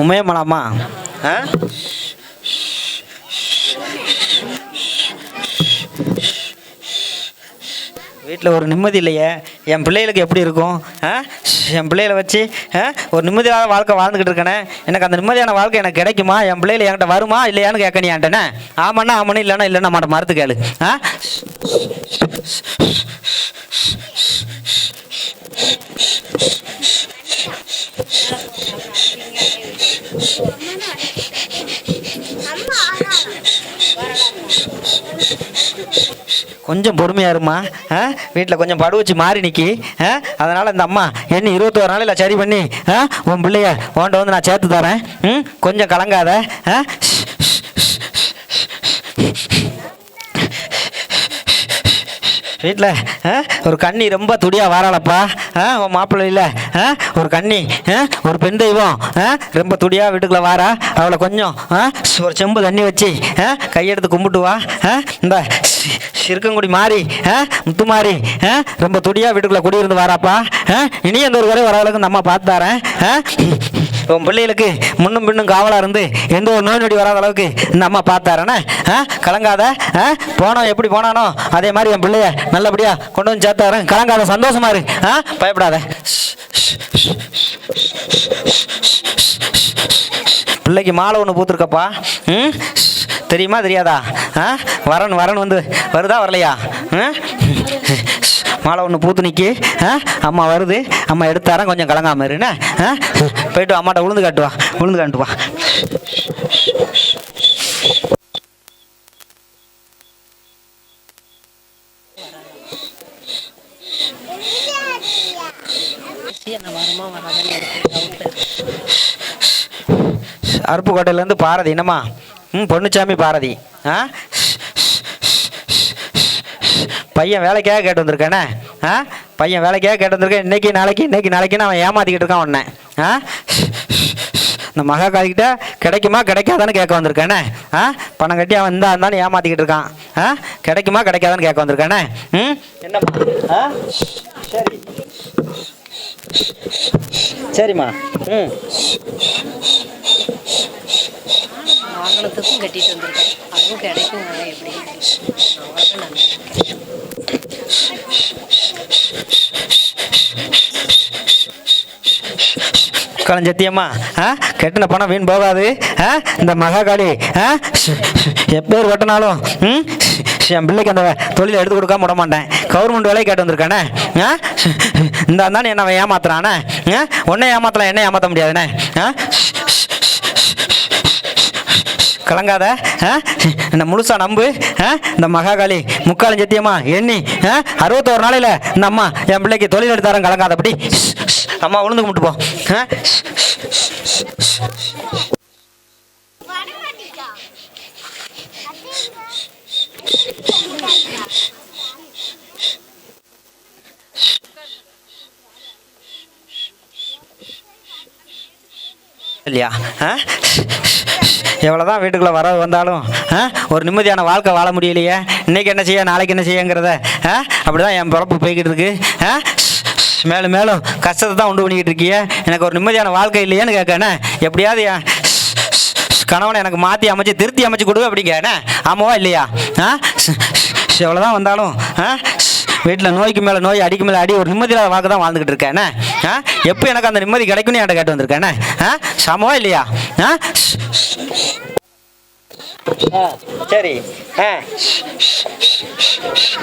உமையமலாமா ஆ வீட்டில் ஒரு நிம்மதி இல்லையே? என் பிள்ளைகளுக்கு எப்படி இருக்கும்? ஆ? என் பிள்ளைகளை வச்சு ஒரு நிம்மதியான வாழ்க்கை வாழ்ந்துக்கிட்டு இருக்கேனே. எனக்கு அந்த நிம்மதியான வாழ்க்கை எனக்கு கிடைக்குமா? என் பிள்ளைகள் என்கிட்ட வருமா? இல்லையான்னு கேட்க நீ ஆமாண்ணா ஆமாண்ணா இல்லைன்னா இல்லைன்னா மாட்ட மறுத்து கேளு. ஆ? கொஞ்சம் பொறுமையாக இருமா ஆ? வீட்டில் கொஞ்சம் படு வச்சு மாறி நிற்கி ஆ? அதனால் இந்த அம்மா என்ன இருபத்தோரு நாளில் சரி பண்ணி ஆ? உன் பிள்ளைய உன்ட்ட வந்து நான் சேர்த்து தரேன் ம்? கொஞ்சம் கலங்காத ஆ? வீட்டில் ஒரு கண்ணி ரொம்ப துடியாக வாராளப்பா ஆ? உன் மாப்பிள்ளையில் ஆ? ஒரு கண்ணி ஆ? ஒரு பெண் தெய்வம் ஆ? ரொம்ப துடியாக வீட்டுக்குள்ளே வாரா அவளை கொஞ்சம் ஆ? ஒரு செம்பு தண்ணி வச்சு ஆ? கையெடுத்து கும்பிட்டு வா ஆ? இந்த சிறுக்கங்குடி மாறி ஆ? முத்து மாறி ஆ? ரொம்ப துடியாக வீட்டுக்குள்ளே குடியிருந்து வாராப்பா ஆ? இனி எந்த ஒரு குறை வர அளவுக்கு இந்த அம்மா பார்த்து தரேன் ஆ? உன் பிள்ளைகளுக்கு முன்னும் பின்னும் காவலாக இருந்து எந்த ஒரு நோய் நொடி வராத அளவுக்கு இந்த அம்மா பார்த்தாரண்ணே ஆ? கலங்காத ஆ? போனோம் எப்படி போனானோ அதே மாதிரி என் பிள்ளைய நல்லபடியாக கொண்டு வந்து சேர்த்தாரன் கலங்காத சந்தோஷமா இரு ஆ? பயப்படாத. பிள்ளைக்கு மாலை ஒன்று பூத்துருக்கப்பா ம்? தெரியுமா தெரியாதா? ஆ? வரன் வரன் வந்து வருதா வரலையா? மாலை ஒன்று பூத்து நிற்கி ஆ? அம்மா வருது. அம்மா எடுத்தாரன் கொஞ்சம் கலங்காம இருண்ணே ஆ? போயிட்டு அம்மாட்ட உளுந்து காட்டுவா உளுந்து காட்டுவா அருப்புக்கோட்டையிலேருந்து பாரதி என்னம்மா? ம் பொன்னுச்சாமி பாரதி ஆ பையன் வேலைக்காக கேட்டு வந்திருக்கானே ஆ பையன் வேலைக்காக கேட்டு வந்திருக்கேன் இன்னைக்கு நாளைக்கு இன்னைக்கு நாளைக்குன்னு அவன் ஏமாத்திக்கிட்டு இருக்கான் உன்னை ஆ இந்த மகா காதிக்கிட்ட கிடைக்குமா கிடைக்காதான்னு கேட்க வந்திருக்கானே ஆ பணம் கட்டி அவன் இந்தா இருந்தாலும் ஏமாத்திக்கிட்டு இருக்கான் ஆ கிடைக்குமா கிடைக்காதான்னு கேட்க வந்திருக்கானே ம் என்ன ஆ சரி சரிம்மா ம் வாகனத்துக்கும் கட்டிட்டு வந்திருக்கேன் அதுவும் கிடைக்கும் எப்படி? அவ்வளோதான் நன்றி களஞ்சத்தியம்மா ஆ? கெட்டின பணம் வீண் போகாது ஆ? இந்த மகாகாளி ஆ? எப்பேர் வெட்டினாலும் ம்? என் பிள்ளைக்கு அந்த தொழில் எடுத்து கொடுக்காம விட மாட்டேன். கவர்மெண்ட் வேலையை கேட்டு வந்திருக்கானே ஆ? இந்த இருந்தானே என்ன அவன் ஏமாத்துறானே ஆ? உன்னை ஏமாத்தலாம் என்ன ஏமாற்ற முடியாதுண்ணே ஆ? கலங்காத இந்த முழுசா நம்பு இந்த மகாகாளி முக்காலும் சத்தியமா எண்ணி அறுபத்தோரு நாளையில் இந்த அம்மா என் பிள்ளைக்கு தொழில் எடுத்தாரன் கலங்காதபடி அம்மா உளுந்து கும்பிட்டு போ இல்லையா எவ்வளோ எவ்வளோதான் வீட்டுக்குள்ளே வர வந்தாலும் ஆ ஒரு நிம்மதியான வாழ்க்கை வாழ முடியலையே. இன்றைக்கி என்ன செய்ய நாளைக்கு என்ன செய்யங்கிறத ஆ அப்படி தான் என் பிறப்பு போய்கிட்டு இருக்கு. ஆ மேலும் மேலும் கஷ்டத்தை தான் உண்டு பண்ணிக்கிட்டு இருக்கியே. எனக்கு ஒரு நிம்மதியான வாழ்க்கை இல்லையேன்னு கேட்கண்ணே எப்படியாவது என் கணவனை எனக்கு மாற்றி அமைச்சு திருத்தி அமைச்சு கொடு அப்படிங்கண்ணே ஆமாவா இல்லையா? ஆ எவ்வளோதான் வந்தாலும் ஆ வீட்டில் நோய்க்கு மேலே நோய் அடிக்கு மேலே அடி ஒரு நிம்மதியில்லாத வாக்கு தான் வாழ்ந்துக்கிட்டு இருக்கேனே. ஆ? எப்போ எனக்கு அந்த நிம்மதி கிடைக்கும்னு என்கிட்ட கேட்டு வந்திருக்கேனே ஆ? சமவா இல்லையா? ஆ? ஆ சரி. ஆ.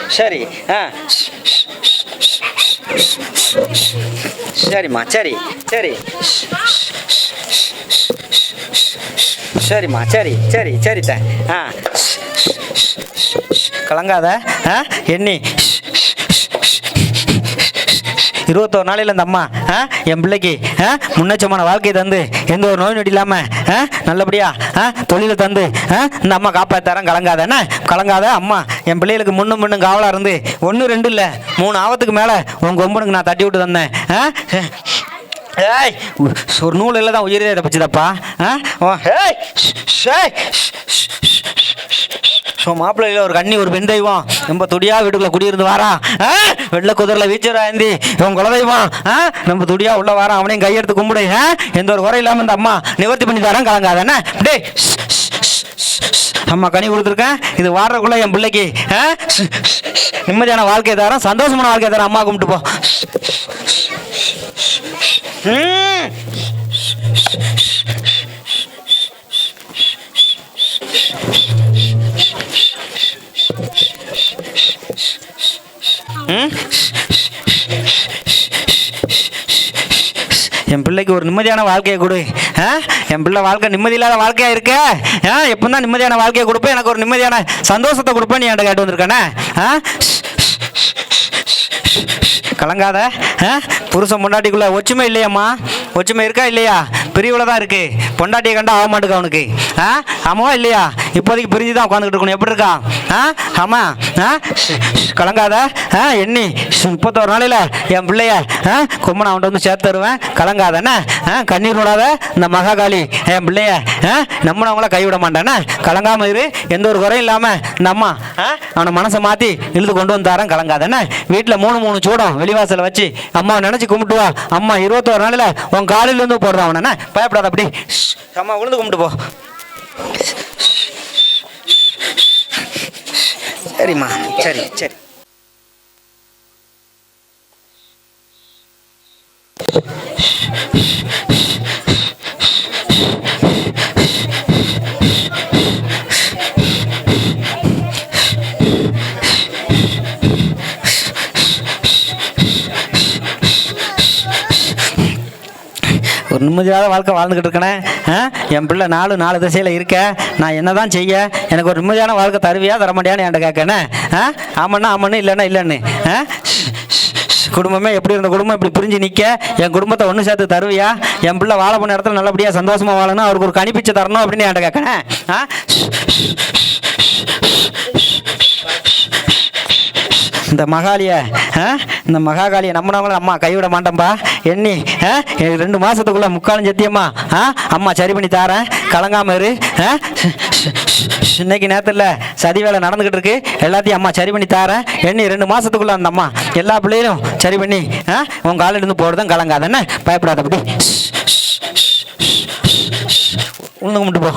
சரி. ஆ. சரிம்மா சரி. சரி. சரிம்மா சரி. சரி சரித்த ஆ. கலங்காத. ஆ? எண்ணி. இருபத்தோரு நாளையில் இந்த அம்மா ஆ என் பிள்ளைக்கு ஆ முன்னேற்றமான வாழ்க்கையை தந்து எந்த ஒரு நோய் நொடி இல்லாமல் ஆ நல்லபடியா ஆ தொழிலை தந்து ஆ இந்த அம்மா காப்பாற்றாரன் கலங்காத. என்ன? கலங்காத அம்மா. என் பிள்ளைகளுக்கு முன்னும் முன்னும் காவலாக இருந்து ஒன்று ரெண்டு இல்லை மூணு ஆவத்துக்கு மேலே உங்கள் கொம்பனுக்கு நான் தட்டி விட்டு தந்தேன் ஆ? ஏய் ஒரு நூலில் தான் உயிரே தப்பிச்சுதப்பா ஆ? ஓ, ஏய் ஷே ஸோ மாப்பிள்ளையில் ஒரு கண்ணி ஒரு பெண் தெய்வம். ரொம்ப துடியா வீட்டுக்குள்ள குடியிருந்து வாரா. ஆ? வெள்ளை குதிரில் வீச்சராந்தி இவன் குலதெய்வம் ஆ? நம்ம துடியா உள்ள வாரான் அவனையும் கையெடுத்து கும்பிடு எந்த ஒரு குறை இல்லாமல் இந்த அம்மா நிவர்த்தி பண்ணி தரான் கலங்காதானே டேய் அம்மா கனி கொடுத்துருக்கேன். இது வாடுறக்குள்ள என் பிள்ளைக்கு ஆ? நிம்மதியான வாழ்க்கை தரேன் சந்தோஷமான வாழ்க்கை தரேன் அம்மா கும்பிட்டு போ. என் பிள்ளைக்கு ஒரு நிம்மதியான வாழ்க்கையை கொடு. ஆ? என் பிள்ளை வாழ்க்கை நிம்மதி இல்லாத வாழ்க்கையா இருக்க? ஆ? எப்போ தான் நிம்மதியான வாழ்க்கையை கொடுப்பேன். எனக்கு ஒரு நிம்மதியான சந்தோஷத்தை கொடுப்பேன் நீ என்கிட்ட கேட்டு வந்திருக்கானே? ஆ? கலங்காத. ஆ? புருஷன் பொண்டாட்டிக்குள்ள ஒற்றுமை இல்லையாம்மா. ஒற்றுமை இருக்கா இல்லையா? பிரிவில் தான் இருக்கு. பொண்டாட்டியை கண்டா ஆக மாட்டேங்க அவனுக்கு. ஆ? ஆமாவா இல்லையா? இப்போதைக்கு பிரிஞ்சு தான் உட்காந்துக்கிட்டு இருக்கணும். எப்படி இருக்கா? ஆ? ஆமாம் ஆ? கலங்காத. ஆ எண்ணி. முப்பத்தோரு நாளையில் என் பிள்ளைய ஆ கொம்மனை அவன்கிட்ட வந்து சேர்த்து தருவேன். கலங்காதண்ணே ஆ கண்ணீர் விடாத இந்த மகாகாளி என் பிள்ளைய ஆ நம்மளவங்கள கைவிட மாட்டானே. கலங்காம இரு. எந்த ஒரு குறையும் இல்லாமல் இந்த அம்மா ஆ அவனை மனசை மாற்றி இழுத்து கொண்டு வந்து தரேன். கலங்காதண்ணே வீட்டில் மூணு மூணு சூடம் வெளிவாசலில் வச்சு அம்மா நினச்சி கும்பிட்டு வா. அம்மா இருபத்தோரு நாளில் உன் காலையிலேருந்து போடுறான் அவனை. பயப்படாத அப்படி. அம்மா விழுந்து கும்பிட்டு போ. சரிம்மா. சரி சரி. ஒரு நிம்மதியான வாழ்க்கை வாழ்ந்துக்கிட்டு இருக்கேனே ஆ என் பிள்ளை நாலு நாலு திசையில் இருக்க நான் என்ன தான் செய்ய எனக்கு ஒரு நிம்மதியான வாழ்க்கை தருவியா தர மாட்டியான்னு என்கிட்ட கேட்கணே ஆ ஆமாண்ணா ஆமாண்ணு இல்லைன்னா இல்லைன்னு ஆ குடும்பமே எப்படி இருந்த குடும்பம் இப்படி பிரிஞ்சு நிற்க என் குடும்பத்தை ஒன்று சேர்த்து தருவியா என் பிள்ளை வாழ போன இடத்துல நல்லபடியாக சந்தோஷமாக வாழணும் அவருக்கு ஒரு கணிப்பிச்சு தரணும் அப்படின்னு என்கிட்ட கேட்கணே ஆ இந்த மகாலிய ஆ? இந்த மகாகாலிய நம்பினவங்களும் அம்மா கைவிட மாட்டேன்பா. எண்ணி ஆ? எனக்கு ரெண்டு மாசத்துக்குள்ள முக்காலும் சத்தியம்மா ஆ? அம்மா சரி பண்ணி தாரேன். கலங்காம இரு ஆ? இன்னைக்கு நேரத்தில் சதி வேலை நடந்துக்கிட்டு இருக்கு. எல்லாத்தையும் அம்மா சரி பண்ணி தாரேன். எண்ணி ரெண்டு மாசத்துக்குள்ள அந்த அம்மா எல்லா பிள்ளையும் சரி பண்ணி ஆ? உன் காலில் இருந்து போடுறதும் கலங்காதன்னு பயப்படாத அப்படி கும்பிட்டு போ.